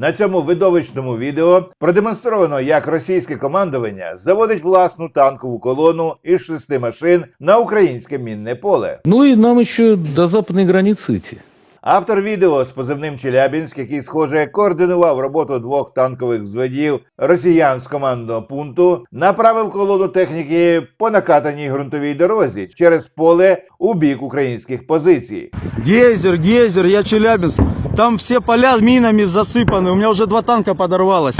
На цьому видовищному відео продемонстровано, як російське командування заводить власну танкову колону із шести машин на українське мінне поле. Ну і нам ще до западної границі. Автор відео з позивним Челябінськ, який, схоже, координував роботу двох танкових взводів росіян з командного пункту, направив колону техніки по накатаній ґрунтовій дорозі через поле у бік українських позицій. Гейзер, гейзер, я Челябинск. Там все поля минами засыпаны. У меня уже два танка подорвалось.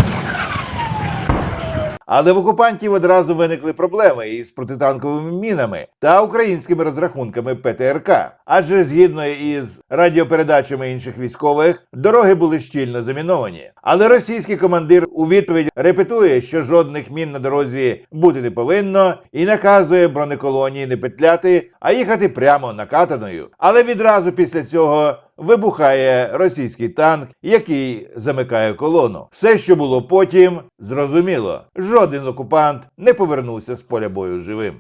Але в окупантів одразу виникли проблеми із протитанковими мінами та українськими розрахунками ПТРК. Адже згідно із радіопередачами інших військових, дороги були щільно заміновані. Але російський командир у відповідь репетує, що жодних мін на дорозі бути не повинно, і наказує бронеколонії не петляти, а їхати прямо накатаною. Але відразу після цього вибухає російський танк, який замикає колону. Все, що було потім, зрозуміло. Жоден окупант не повернувся з поля бою живим.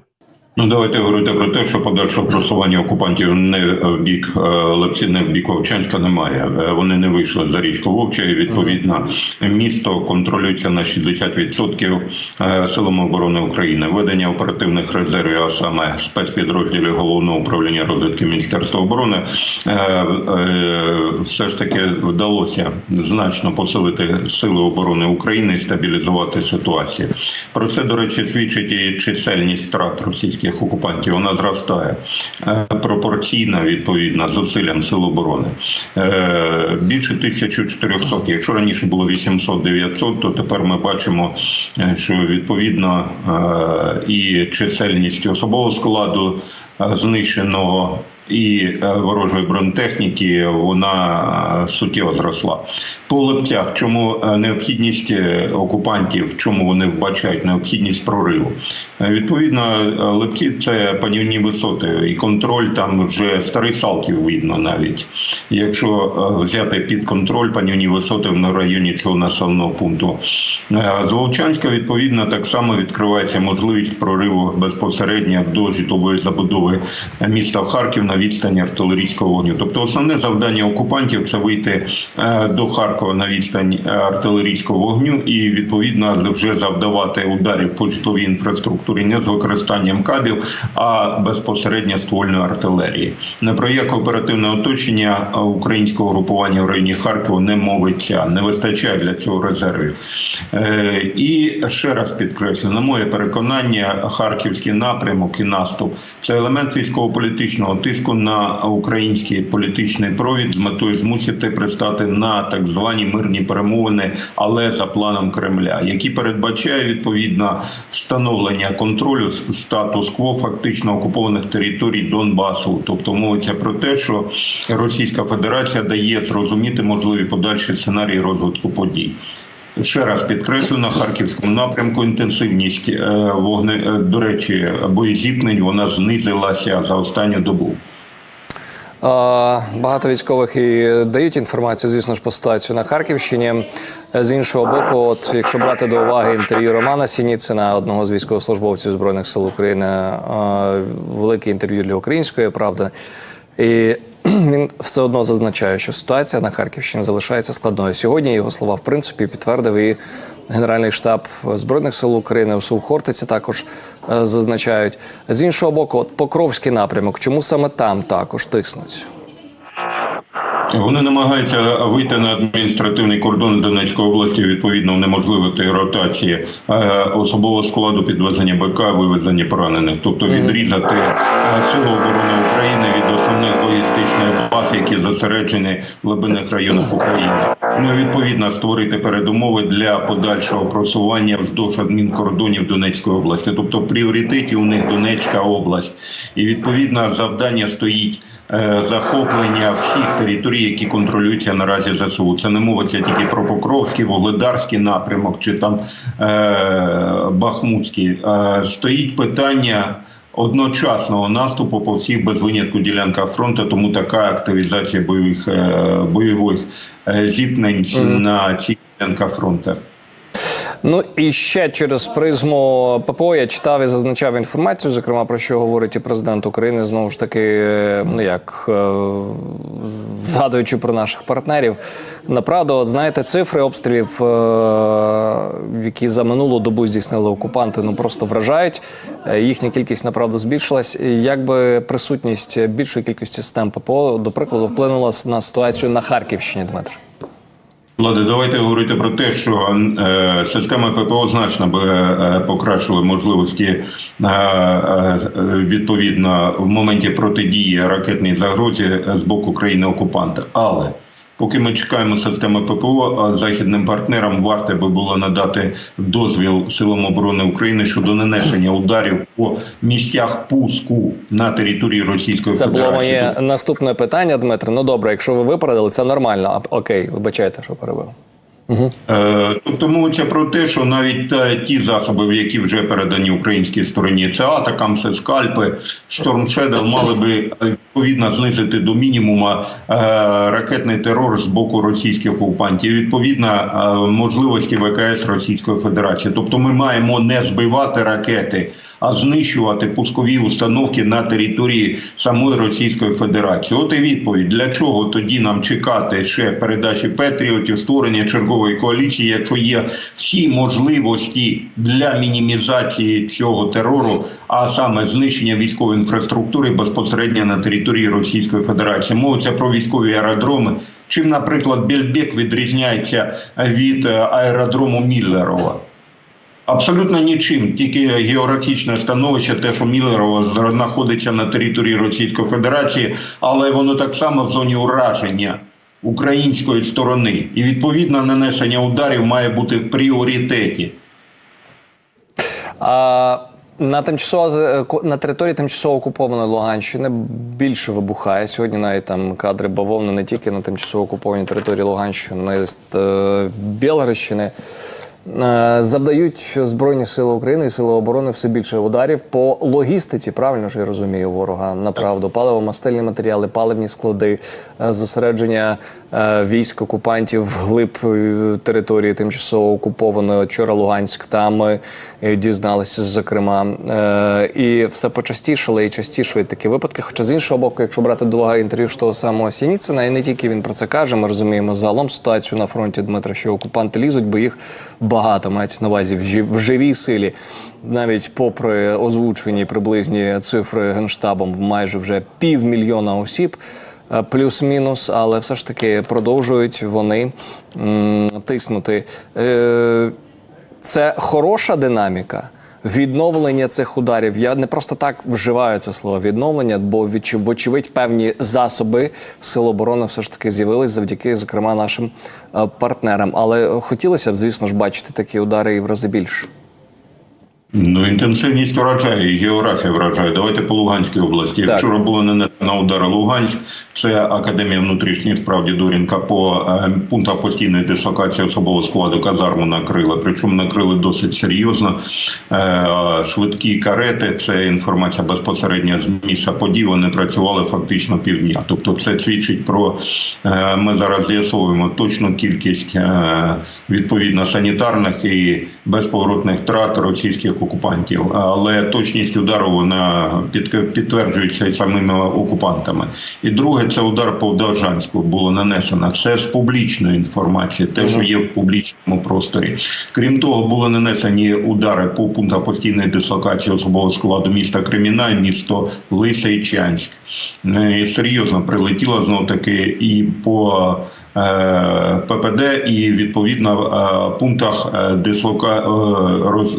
Ну, давайте говорити про те, що подальшого просування окупантів не в бік е, Лепсі, не в бік Вовчанська немає. Е, Вони не вийшли за річку Вовча. і Відповідно, місто контролюється на 60% е, силами оборони України. Ведення оперативних резервів, а саме спецпідрозділів головного управління розвідки Міністерства оборони, е, е, все ж таки вдалося значно посилити сили оборони України і стабілізувати ситуацію. Про це, до речі, свідчить і чисельність втрат російських окупантів. Вона зростає е, пропорційно відповідно зусиллям сил оборони. Е, Більше 1400. Якщо раніше було 800-900, то тепер ми бачимо, е, що відповідно і чисельність особового складу знищеного. І е, ворожої бронетехніки вона е, суттєво зросла. По лептях, чому е, необхідність окупантів, чому вони вбачають необхідність прориву? Відповідно, лепті це панівні висоти, і контроль там вже старий Салтів видно навіть. Якщо взяти під контроль панівні висоти в районі цього населеного пункту. З Вовчанська, відповідно, так само відкривається можливість прориву безпосередньо до житлової забудови міста Харків на відстані артилерійського вогню. Тобто, основне завдання окупантів це вийти е, до Харкова на відстань е, артилерійського вогню і відповідно вже завдавати ударів по житловій інфраструктурі не з використанням кабів, а безпосередньо ствольної артилерії. Не про яке оперативне оточення е, українського групування в районі Харкова не мовиться, не вистачає для цього резервів. І ще раз підкреслю, на моє переконання, харківський напрямок і наступ це елемент військово-політичного тиску на український політичний провід з метою змусити пристати на так звані мирні перемовини, але за планом Кремля, які передбачає відповідно встановлення контролю статус-кво фактично окупованих територій Донбасу. Тобто мовиться про те, що Російська Федерація дає зрозуміти можливі подальші сценарії розвитку подій. Ще раз підкреслю на харківському напрямку інтенсивність е, вогне е, до речі, боєзіткнень вона знизилася за останню добу. Багато військових і дають інформацію, звісно ж, по ситуацію на Харківщині. З іншого боку, от якщо брати до уваги інтерв'ю Романа Сініцина, одного з військовослужбовців збройних сил України, велике інтерв'ю для української правди. І він все одно зазначає, що ситуація на Харківщині залишається складною. Сьогодні його слова, в принципі, підтвердив і Генеральний штаб збройних сил України у Сухортиці також е, зазначають. З іншого боку, от Покровський напрямок, чому саме там також тиснуть? Вони намагаються вийти на адміністративний кордон Донецької області, відповідно унеможливити ротації е, особового складу підвезення БК, вивезення поранених, тобто відрізати е, силу оборони України від основних логістичних баз, які зосереджені в глибинних районах України. Ну відповідно створити передумови для подальшого просування вздовж адмінкордонів Донецької області. Тобто в пріоритеті у них Донецька область, і відповідно завдання стоїть захоплення всіх територій, які контролюються наразі ЗСУ. Це не мовиться тільки про Покровський, Вогледарський напрямок чи там е, Бахмутський. Е, стоїть питання. Одночасного наступу по всіх без винятку ділянках фронту, тому така активізація бойових е, бойових е, зіткнень на цих ділянках фронту. Ну і ще через призму ППО я читав і зазначав інформацію, зокрема про що говорить і президент України. Знову ж таки, ну як е, згадуючи про наших партнерів. Направду, от знаєте, цифри обстрілів, е, які за минулу добу здійснили окупанти, ну просто вражають. Е, Їхня кількість направду збільшилась. Якби присутність більшої кількості систем ППО, до прикладу, вплинула на ситуацію на Харківщині, Дмитро. Влади, давайте говорити про те, що система ППО значно би покращила покращили можливості е, е, відповідно в моменті протидії ракетній загрозі з боку країни окупанта. Але поки ми чекаємо системи ППО, а західним партнерам варто би було надати дозвіл силам оборони України щодо нанесення ударів по місцях пуску на території Російської Це було Федерації. моє наступне питання, Дмитро. Ну добре, якщо ви випередили, це нормально. А окей, вибачайте, що перебив. Е, Тобто мовиться про те, що навіть ті засоби, які вже передані українській стороні, це атакам, це скальпи, Shadow, мали би відповідно знизити до мінімума е, ракетний терор з боку російських окупантів. Відповідно, е, можливості ВКС Російської Федерації. Тобто, ми маємо не збивати ракети, а знищувати пускові установки на території самої Російської Федерації. От і відповідь для чого тоді нам чекати ще передачі Петріотів, створення чергової коаліції, якщо є всі можливості для мінімізації цього терору, а саме знищення військової інфраструктури безпосередньо на території Російської Федерації. Мовиться про військові аеродроми. Чим, наприклад, Бельбек відрізняється від е, аеродрому Міллерова? Абсолютно нічим, тільки географічне становище, те, що Міллерово знаходиться на території Російської Федерації, але воно так само в зоні ураження української сторони, і відповідно нанесення ударів має бути в пріоритеті. А на тимчасово е, на території тимчасово окупованої Луганщини більше вибухає. Сьогодні навіть там кадри бавовни не тільки на тимчасово окупованій території Луганщини, на е, Білгородщини. Е, Завдають Збройні Сили України і Сили оборони все більше ударів по логістиці. Правильно ж я розумію, ворога направду паливо-мастильні матеріали, паливні склади, е, зосередження е, військ окупантів вглиб е, території тимчасово окупованої. Вчора Луганськ там дізналися, зокрема, і все почастішали і частішали такі випадки. Хоча з іншого боку, якщо брати до уваги інтерв'ю ж того самого Сініцина, і не тільки він про це каже, ми розуміємо загалом ситуацію на фронті Дмитра, що окупанти лізуть, бо їх багато мається на увазі в жив- в живій силі, навіть попри озвучені приблизні цифри генштабом в майже вже півмільйона осіб. е, Плюс-мінус, але все ж таки продовжують вони м, тиснути. Е, це хороша динаміка. Відновлення цих ударів. Я не просто так вживаю це слово відновлення, бо вочевидь певні засоби сил оборони все ж таки з'явились завдяки, зокрема, нашим е, партнерам. Але хотілося б, звісно ж, бачити такі удари і в рази більше. Ну, інтенсивність вражає і географія вражає. Давайте по Луганській області. Так. Вчора було нанесено удари Луганськ. Це Академія внутрішніх справ Дідорінка по е, пунктах постійної дислокації особового складу казарму накрили. Причому накрили досить серйозно. Е, швидкі карети. Це інформація безпосередньо з місця подій. Вони працювали фактично півдня. Тобто, це свідчить про е, ми зараз з'ясовуємо точну кількість е, відповідно санітарних і безповоротних втрат російських окупантів. Але точність удару вона підтверджується самими окупантами. І друге, це удар по Довжанську було нанесено. Це з публічної інформації, те, що є в публічному просторі. Крім того, були нанесені удари по пунктах постійної дислокації особового складу міста Креміна, місто Лисичанськ. Е, серйозно прилетіло знов таки і по ППД, і відповідно е, пунктах е, дислока е, роз,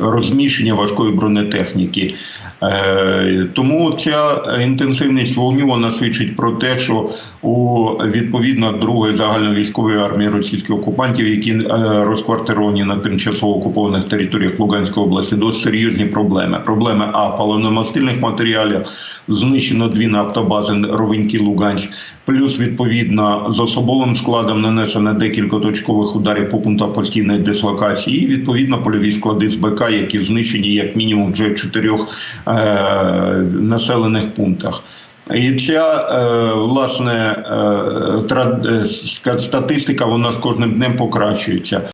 розміщення важкої бронетехніки. Е, Тому ця інтенсивність вогню вона свідчить про те, що у відповідно другої загальновійськової армії російських окупантів, які е, розквартировані на тимчасово окупованих територіях Луганської області, досить серйозні проблеми. Проблеми а паливно-мастильних матеріалів знищено дві нафтобази Ровеньки Луганськ, плюс відповідно з особовим складом нанесено декілька точкових ударів по пунктах постійної дислокації. І відповідно польові склади з БК, які знищені як мінімум вже в чотирьох е, населених пунктах. І ця е, власне е, е, статистика вона з кожним днем покращується.